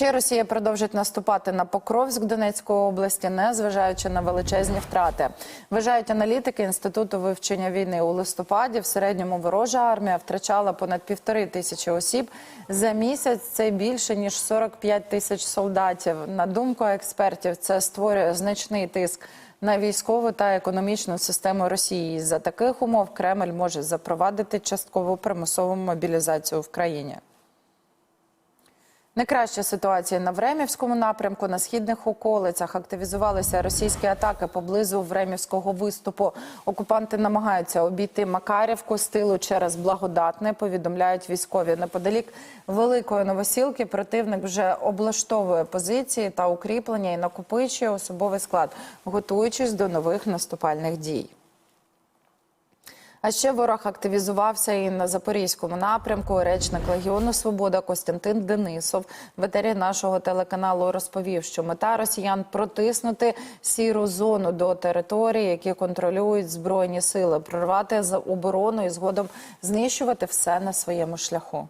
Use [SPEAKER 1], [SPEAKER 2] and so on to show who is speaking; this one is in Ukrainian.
[SPEAKER 1] ще Росія продовжить наступати на Покровськ Донецької області, незважаючи на величезні втрати. Вважають аналітики інституту вивчення війни у листопаді. В середньому ворожа армія втрачала понад півтори тисячі осіб за місяць. Це більше ніж 45 тисяч солдатів. На думку експертів, це створює значний тиск. На військову та економічну систему Росії за таких умов Кремль може запровадити часткову примусову мобілізацію в країні. Не краща ситуація на Времівському напрямку. На східних околицях активізувалися російські атаки поблизу Времівського виступу. Окупанти намагаються обійти Макарівку з тилу через благодатне. Повідомляють військові неподалік великої новосілки. Противник вже облаштовує позиції та укріплення і накопичує особовий склад, готуючись до нових наступальних дій. А ще ворог активізувався і на запорізькому напрямку. Речник Легіону Свобода Костянтин Денисов, ветеран нашого телеканалу, розповів, що мета росіян протиснути сіру зону до території, які контролюють збройні сили, прорвати за оборону і згодом знищувати все на своєму шляху.